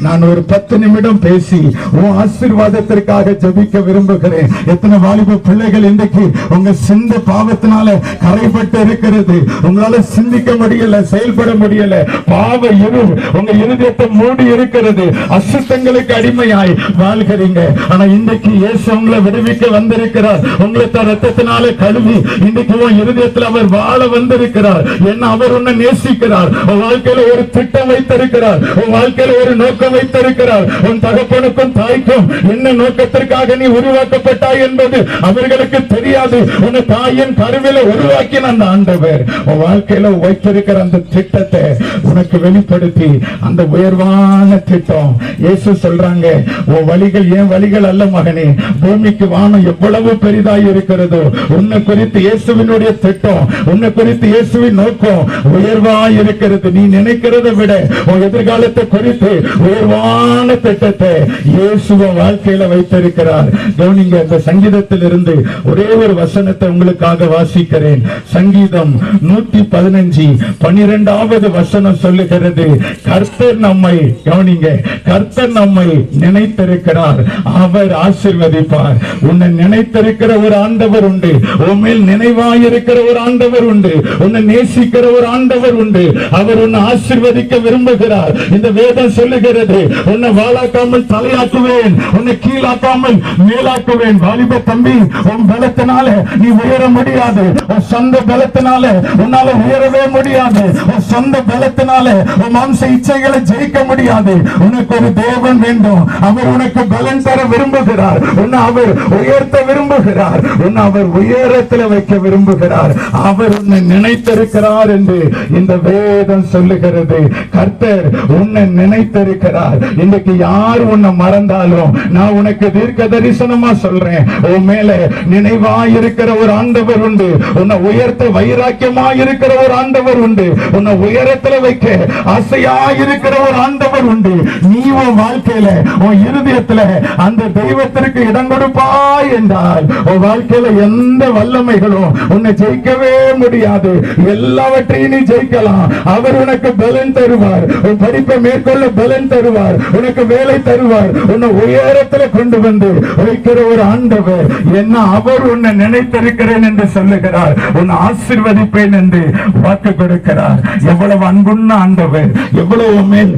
நான் ஒரு பத்து நிமிடம் பேசி உன் ஆசீர்வாதத்திற்காக ஜபிக்க விரும்புகிறேன். எத்தனை வாலிப பிள்ளைகள் இன்றைக்கு உங்க சிந்த பாவத்தினால கரைப்பட்டு இருக்கிறது. உங்களால சிந்திக்க முடியல செயல்பட முடியல. பாவ இரு உங்க இருதயத்தை மூடி இருக்கிறது. அசுத்தங்களுக்கு அடிமையாய் வாழ்கிறீங்க. ஆனா இன்றைக்கு இயேசு உங்களை விடுவிக்க வந்திருக்கிறார். உங்களை தன் ரத்தத்தினால கழுவி இன்றைக்கு உன் இருதயத்தில் அவர் வாழ வந்திருக்கிறார். என்ன அவர் உன்னை நேசிக்கிறார். உன் வாழ்க்கையில ஒரு திட்டம் வைத்திருக்கிறார். உன் வாழ்க்கையில ஒரு நோக்கம் வைத்திருக்கிறார். உன் தகப்பனுக்கும் தாய்க்கும் என்ன நோக்கத்திற்காக நீ உருவாக்கப்பட்டாய் என்பது அவர்களுக்கு தெரியாது. உன் தாயின் கருவில உருவாக்கின அந்த ஆண்டவர் உன் வாழ்க்கையில வைத்திருக்கிற அந்த திட்டத்தை உனக்கு வெளிப்படுத்தி அந்த உயர்வான திட்டம். இயேசு சொல்றாங்க உன் வழிகள் ஏன் வழிகள் அல்ல மகனே பூமிக்கு வானம் எவ்வளவு பெரிதாய் இருக்கிறதோ உன்னை குறித்து இயேசுவினுடைய திட்டம் உன்னை குறித்து இயேசுவின் நோக்கம் உயர்வாய் இருக்கிறது. நீ நினைக்கிறத விட உன் எதிர்காலத்தை குறித்து உயர்வான திட்டத்தை இயேசுவ வாழ்க்கையில வைத்திருக்கிறார். கவனிங்க இந்த சங்கீதத்தில் இருந்து ஒரே ஒரு வசனத்தை உங்களுக்காக வாசிக்கிறேன். சங்கீதம் நூத்தி பதினஞ்சு பனிரெண்டாவது வசனம் சொல்லுகிறது கர்த்தர் நம்மை கவனிங்க கர்த்தர் நம்மை நினைத்திருக்கிறார் அவர் ஆசிர்வதிப்பார். உன்னை நினைத்திருக்கிற ஒரு ஆண்டவர் உண்டு உன் மேல் நினைவாயிருக்கிற ஒரு ஆண்டவர் உண்டு உன்னை நேசிக்கிற ஒரு ஆண்டவர் உண்டு அவர் உன்னை ஆசிர்வதிக்க விரும்புகிறார். இந்த வேதம் சொல்லுகிறது. உன்னை வாழாக்காமல் தலையாக்குவேன். உன்னை கீழாக்காமல் மேலாக்குவேன். வாலிப தம்பி உன் பலத்தினால நீ உயர முடியாது. உன் சொந்த பலத்தினால உன்னால உயரவே முடியாது. உன் சொந்த பலத்தினால உன் மாம்ச இச்சைகளை ஜெயிக்க முடியாது. உனக்கு ஒரு தேவன் வேண்டும். அவர் உனக்கு பலன் தர விரும்புகிறார். உன்னை அவர் உயர்த்த விரும்புகிறார். உன்னை அவர் உயரத்தில் வைக்க விரும்புகிறார். அவர் உன்னை நினைத்திருக்கிறார் என்று இந்த வேதம் சொல்லுகிறது. கர்த்தர் உன்னை நினைத்திருக்கிறார் இன்னைக்கு யார் உன்னை மறந்தாலும் நான் உனக்கு தீர்க்க தரிசனமா சொல்றேன். உன் மேல நினைவாயிருக்கிற ஒரு ஆண்டவர் உண்டு. உன்னை உயர்த்த வைராக்கியமா இருக்கிற ஒரு ஆண்டவர் உண்டு. உன்னை உயரத்துல வைக்க ஆசையாயிருக்கிற ஒரு ஆண்டவர் உண்டு. நீ உன் வாழ்க்கையில உன் இருதயத்துல அந்த தெய்வத்திற்கு இடம் கொடுப்பாய் என்றால் உன் வாழ்க்கையில எந்த வல்லமைகளும் உன்னை ஜெயிக்கவே முடியாது. எல்லாவற்றையும் நீ ஜெயிக்கலாம். அவர் உனக்கு பலன் தருவார். உன் படிப்பை மேற்கொள்ள பலன் தருவார். உனக்கு வேலை தருவார். உன்னை உயரத்துல கொண்டு வந்து வைக்கிற ஒரு ஆண்டவர் என்ன அவர் உன்னை நினைத்திருக்கிறேன் என்று சொல்லுகிறார். உன்னை ஆசிர்வதிப்பேன் என்று வாக்கு கொடுக்கிறார். எவ்வளவு அன்புள்ள ஆண்டவர் எவ்வளவு மேல்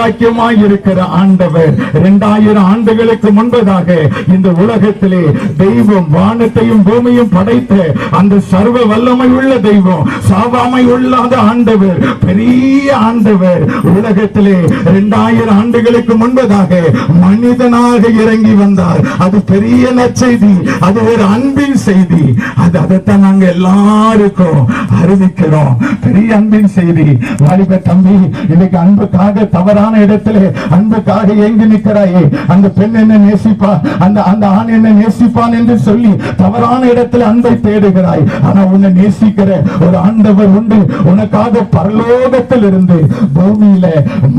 வைராக்கியமாய் இருக்கிற ஆண்டவர். இரண்டாயிரம் ஆண்டுகளுக்கு முன்பதாக இந்த உலகத்திலே தெய்வம் வானத்தையும் பூமியும் படைத்த அந்த சர்வ வல்லமை உள்ள தெய்வம் சாவாமை உள்ளாத ஆண்டவர் பெரிய ஆண்டவர். உலகத்திலே இரண்டாயிரம் ஆண்டுகளுக்கு முன்பதாக மனிதனாக இறங்கி வந்தார். அது பெரிய நற்செய்தி அது ஒரு அன்பின் செய்தி. அது அதைத்தான் நாங்க எல்லாருக்கும் அறிவிக்கிறோம். பெரிய அன்பின் செய்தி. வாலிப தம்பி இன்னைக்கு அன்புக்காக தவறா தவறான இடத்திலே அன்புக்காக எங்கு நிற்கிறாயே. அந்த பெண் என்ன நேசிப்பா? அந்த அந்த ஆண் என்ன நேசிப்பான் என்று சொல்லி தவறான இடத்துல அன்பை தேடுகிறாய். ஆனா உன்னை நேசிக்கிற ஒரு ஆண்டவர் உண்டு. உனக்காக பரலோகத்தில் இருந்து பூமியில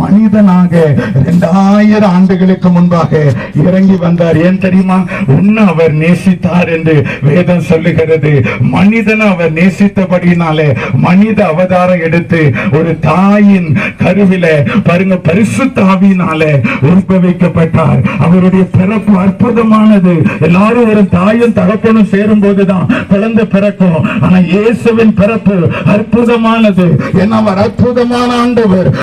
மனிதனாக இரண்டாயிரம் ஆண்டுகளுக்கு முன்பாக இறங்கி வந்தார். ஏன் தெரியுமா? உன்னை அவர் நேசித்தார் என்று வேதம் சொல்லுகிறது. மனிதனை அவர் நேசித்தபடினாலே மனித அவதாரம் எடுத்து ஒரு தாயின் கருவில பாருங்க பரிசுத்தாவினால உற்பவிக்கப்பட்டார் அவருடைய பிறப்பு அற்புதமானது. எல்லாரும் ஒரு தாயும் தகப்பனும் சேரும் போதுதான் குழந்தை பிறக்கும். ஆனா இயேசுவின் பிறப்பு அற்புதமானது. என்ன அவர் அற்புதமான ஆண்டவர்.